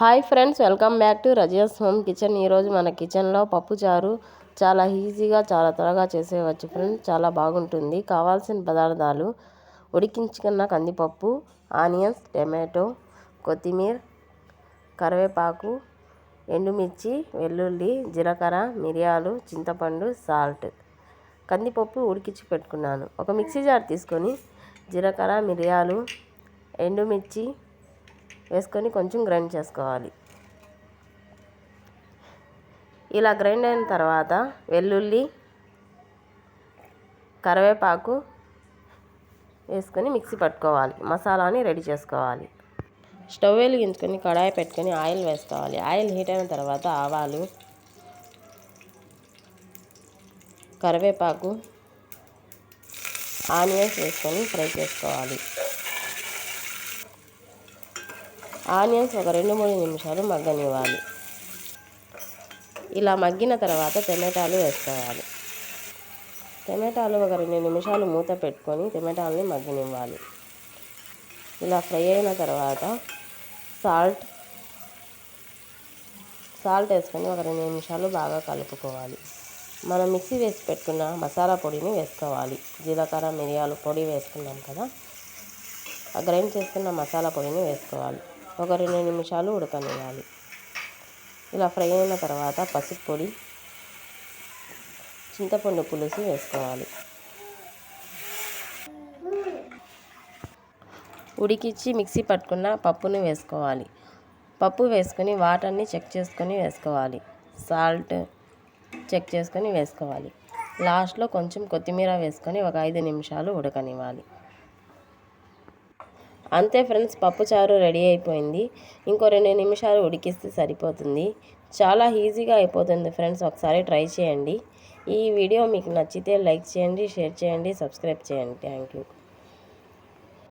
Hi friends welcome back to Razia's home kitchen. ఈరోజు మన కిచెన్లో పప్పుచారు చాలా ఈజీగా చాలా త్వరగా చేసేవచ్చు ఫ్రెండ్స్. చాలా బాగుంటుంది. కావాల్సిన పదార్థాలు ఉడికించుకున్న కందిపప్పు ఆనియన్స్ టమాటో కొత్తిమీర కరివేపాకు ఎండుమిర్చి వెల్లుల్లి జీలకర్ర మిరియాలు చింతపండు సాల్ట్. కందిపప్పు ఉడికించి పెట్టుకున్నాను. ఒక మిక్సీ జార్ తీసుకొని జీలకర్ర మిరియాలు ఎండుమిర్చి వేసుకొని కొంచెం గ్రైండ్ చేసుకోవాలి. ఇలా గ్రైండ్ అయిన తర్వాత వెల్లుల్లి కరివేపాకు వేసుకొని మిక్సీ పట్టుకోవాలి. మసాలాని రెడీ చేసుకోవాలి. స్టవ్ వెలిగించుకొని కడాయి పెట్టుకొని ఆయిల్ వేసుకోవాలి. ఆయిల్ హీట్ అయిన తర్వాత ఆవాలు కరివేపాకు ఆనియన్స్ వేసుకొని ఫ్రై చేసుకోవాలి. ఆనియన్స్ ఒక రెండు మూడు నిమిషాలు మగ్గనివ్వాలి. ఇలా మగ్గిన తర్వాత టమాటాలు వేసుకోవాలి. టమాటాలు ఒక రెండు నిమిషాలు మూత పెట్టుకొని టమాటాలని మగ్గనివ్వాలి. ఇలా ఫ్రై అయిన తర్వాత సాల్ట్ సాల్ట్ వేసుకొని ఒక రెండు నిమిషాలు బాగా కలుపుకోవాలి. మనం మిక్సీ వేసి పెట్టుకున్న మసాలా పొడిని వేసుకోవాలి. జీలకర్ర మిరియాలు పొడి వేసుకున్నాం కదా ఆ గ్రైండ్ చేసుకున్న మసాలా పొడిని వేసుకోవాలి. ఒక రెండు నిమిషాలు ఉడకనివ్వాలి. ఇలా ఫ్రై అయిన తర్వాత పసుపు పొడి చింతపండు పులుసు వేసుకోవాలి. ఉడికిచ్చి మిక్సీ పట్టుకున్న పప్పును వేసుకోవాలి. పప్పు వేసుకొని వాటర్ని చెక్ చేసుకొని వేసుకోవాలి. సాల్ట్ చెక్ చేసుకొని వేసుకోవాలి. లాస్ట్లో కొంచెం కొత్తిమీర వేసుకొని ఒక ఐదు నిమిషాలు ఉడకనివ్వాలి. అంతే ఫ్రెండ్స్ పప్పుచారు రెడీ అయిపోయింది. ఇంకో రెండు నిమిషాలు ఉడికిస్తే సరిపోతుంది. చాలా ఈజీగా అయిపోతుంది ఫ్రెండ్స్ ఒకసారి ట్రై చేయండి. ఈ వీడియో మీకు నచ్చితే లైక్ చేయండి షేర్ చేయండి సబ్స్క్రైబ్ చేయండి. Thank you.